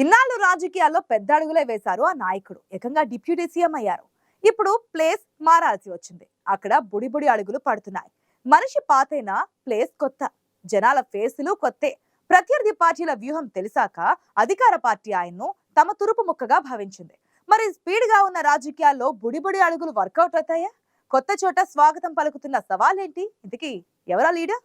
ఇన్నాళ్ళు రాజకీయాల్లో పెద్ద అడుగులే వేశారు ఆ నాయకుడు. ఏకంగా డిప్యూటీ సీఎం అయ్యారు. ఇప్పుడు ప్లేస్ మారాల్సి వచ్చింది. అక్కడ బుడిబుడి అడుగులు పడుతున్నాయి. మనిషి పాతైనా ప్లేస్ కొత్త. జనాల ఫేసులు కొత్తే. ప్రత్యర్థి పార్టీల వ్యూహం తెలిసాక అధికార పార్టీ ఆయన్ను తమ తురుపు ముక్కగా భావించింది. మరి స్పీడ్గా ఉన్న రాజకీయాల్లో బుడిబుడి అడుగులు వర్కౌట్ అవుతాయా? కొత్త చోట స్వాగతం పలుకుతున్న సవాలేంటి? ఇంతకీ ఎవరా leader?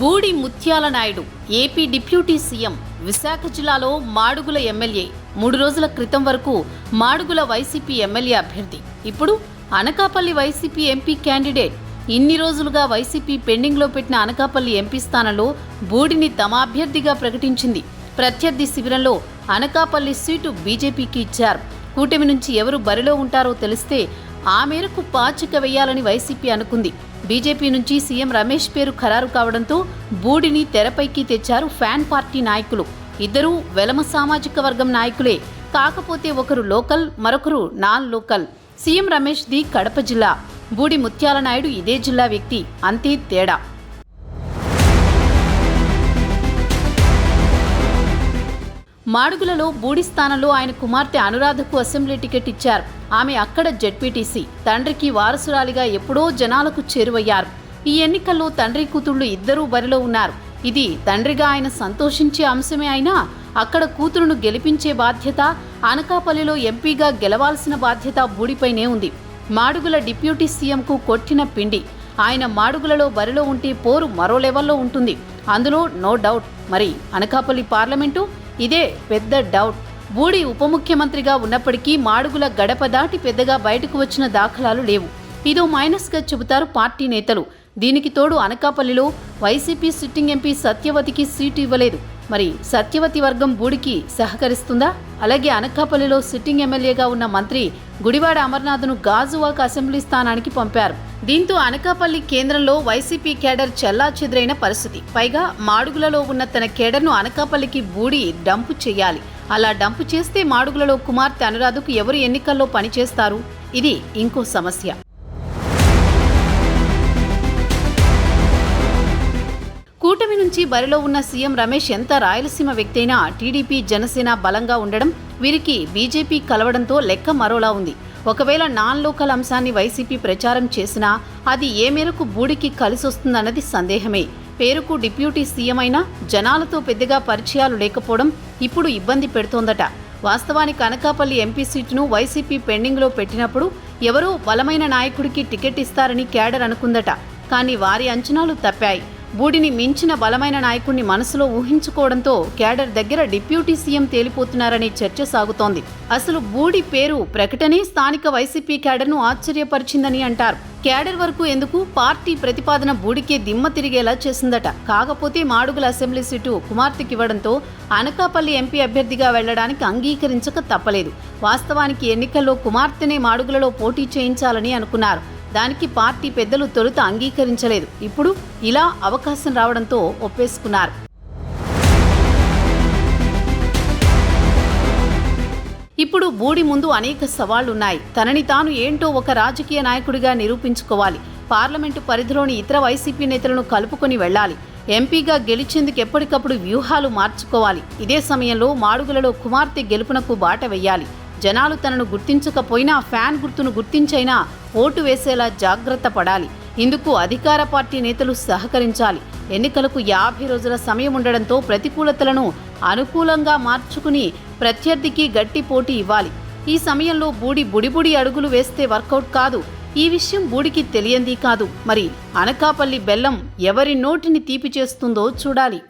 Budi Mutyala Naidu AP deputy CM Visakha జిల్లాలో మాడుగుల ఎమ్మెల్యే మూడు రోజుల క్రితం వరకు మాడుగుల వైసీపీ ఎమ్మెల్యే అభ్యర్థి. ఇప్పుడు అనకాపల్లి వైసీపీ ఎంపీ క్యాండిడేట్ ఇన్ని రోజులుగా వైసీపీ పెండింగ్లో పెట్టిన అనకాపల్లి ఎంపీ స్థానంలో బూడిని తమ అభ్యర్థిగా ప్రకటించింది. ప్రత్యర్థి శిబిరంలో అనకాపల్లి సీటు బీజేపీకి ఇచ్చారు. కూటమి నుంచి ఎవరు బరిలో ఉంటారో తెలిస్తే ఆ మేరకు పాచిక వేయాలని వైసీపీ అనుకుంది. బీజేపీ నుంచి సీఎం రమేష్ పేరు ఖరారు కావడంతో బూడిని తెరపైకి తెచ్చారు ఫ్యాన్ పార్టీ నాయకులు. ఇద్దరూ వెలమ సామాజిక వర్గం నాయకులే. కాకపోతే ఒకరు లోకల్ మరొకరు నాన్ లోకల్. సీఎం రమేష్ ది కడప జిల్లా. బూడి ముత్యాల నాయుడు ఇదే జిల్లా వ్యక్తి. అంతే తేడా. మాడుగులలో బూడి స్థానంలో ఆయన కుమార్తె అనురాధకు అసెంబ్లీ టికెట్ ఇచ్చారు. ఆమె అక్కడ జడ్పీటీసీ. తండ్రికి వారసురాలిగా ఎప్పుడో జనాలకు చేరువయ్యారు. ఈ ఎన్నికల్లో తండ్రి కూతుళ్ళు ఇద్దరూ బరిలో ఉన్నారు. ఇది తండ్రిగా ఆయన సంతోషించే అంశమే అయినా అక్కడ కూతురును గెలిపించే బాధ్యత అనకాపల్లిలో ఎంపీగా గెలవాల్సిన బాధ్యత బూడిపైనే ఉంది. మాడుగుల డిప్యూటీ సీఎంకు కొట్టిన పిండి. ఆయన మాడుగులలో బరిలో ఉంటే పోరు మరో లెవెల్లో ఉంటుంది. అందులో నో డౌట్. మరి అనకాపల్లి పార్లమెంటు ఇదే పెద్ద డౌట్. బూడి ఉప ముఖ్యమంత్రిగా ఉన్నప్పటికీ మాడుగుల గడప దాటి పెద్దగా బయటకు వచ్చిన దాఖలాలు లేవు. ఇదో మైనస్గా చెబుతారు పార్టీ నేతలు. దీనికి తోడు అనకాపల్లిలో వైసీపీ సిట్టింగ్ ఎంపీ సత్యవతికి సీటు ఇవ్వలేదు. మరి సత్యవతి వర్గం బూడికి సహకరిస్తుందా? అలాగే అనకాపల్లిలో సిట్టింగ్ ఎమ్మెల్యేగా ఉన్న మంత్రి గుడివాడ అమర్నాథ్ను గాజువాక్ అసెంబ్లీ స్థానానికి పంపారు. దీంతో అనకాపల్లి కేంద్రంలో వైసీపీ కేడర్ చెల్లా చెదురైన పరిస్థితి. పైగా మాడుగులలో ఉన్న తన కేడర్ను అనకాపల్లికి బూడి డంపు చేయాలి. అలా డంపు చేస్తే మాడుగులలో కుమార్తె అనురాధకు ఎవరు ఎన్నికల్లో పనిచేస్తారు? ఇది ఇంకో సమస్య. కూటమి నుంచి బరిలో ఉన్న సీఎం రమేష్ ఎంత రాయలసీమ వ్యక్తైనా టీడీపీ జనసేన బలంగా ఉండడం వీరికి బీజేపీ కలవడంతో లెక్క మరోలా ఉంది. ఒకవేళ నాన్ లోకల్ అంశాన్ని వైసీపీ ప్రచారం చేసినా అది ఏ మేరకు బూడికి కలిసొస్తుందన్నది సందేహమే. పేరుకు డిప్యూటీ సీఎం అయినా జనాలతో పెద్దగా పరిచయాలు లేకపోవడం ఇప్పుడు ఇబ్బంది పెడుతోందట. వాస్తవానికి అనకాపల్లి ఎంపీ సీటును వైసీపీ పెండింగ్లో పెట్టినప్పుడు ఎవరో బలమైన నాయకుడికి టికెట్ ఇస్తారని క్యాడర్ అనుకుందట. కానీ వారి అంచనాలు తప్పాయి. బూడిని మించిన బలమైన నాయకుణ్ణి మనసులో ఊహించుకోవడంతో క్యాడర్ దగ్గర డిప్యూటీ సీఎం తేలిపోతున్నారనే చర్చ సాగుతోంది. అసలు బూడి పేరు ప్రకటనే స్థానిక వైసీపీ క్యాడర్ను ఆశ్చర్యపరిచిందని అంటారు. క్యాడర్ వరకు ఎందుకు పార్టీ ప్రతిపాదన బూడికే దిమ్మ తిరిగేలా చేసిందట. కాకపోతే మాడుగుల అసెంబ్లీ సీటు కుమార్తెకివ్వడంతో అనకాపల్లి ఎంపీ అభ్యర్థిగా వెళ్ళడానికి అంగీకరించక తప్పలేదు. వాస్తవానికి ఎన్నికల్లో కుమార్తెనే మాడుగులలో పోటీ చేయించాలని అనుకున్నారు. దానికి పార్టీ పెద్దలు తొలుత అంగీకరించలేదు. ఇప్పుడు ఇలా అవకాశం రావడంతో ఒప్పేసుకున్నారు. ఇప్పుడు బూడి ముందు అనేక సవాళ్ళున్నాయి. తనని తాను ఏంటో ఒక రాజకీయ నాయకుడిగా నిరూపించుకోవాలి. పార్లమెంటు పరిధిలోని ఇతర వైసీపీ నేతలను కలుపుకొని వెళ్ళాలి. ఎంపీగా గెలిచేందుకు ఎప్పటికప్పుడు వ్యూహాలు మార్చుకోవాలి. ఇదే సమయంలో మాడుగులలో కుమార్తె గెలుపునకు బాట వెయ్యాలి. జనాలు తనను గుర్తించకపోయినా ఫ్యాన్ గుర్తును గుర్తించైనా ఓటు వేసేలా జాగ్రత్త పడాలి. ఇందుకు అధికార పార్టీ నేతలు సహకరించాలి. ఎన్నికలకు యాభై రోజుల సమయం ఉండడంతో ప్రతికూలతలను అనుకూలంగా మార్చుకుని ప్రత్యర్థికి గట్టి పోటీ ఇవ్వాలి. ఈ సమయంలో బూడి బుడిబుడి అడుగులు వేస్తే వర్కౌట్ కాదు. ఈ విషయం బూడికి తెలియంది కాదు. మరి అనకాపల్లి బెల్లం ఎవరి నోటిని తీపి చేస్తుందో చూడాలి.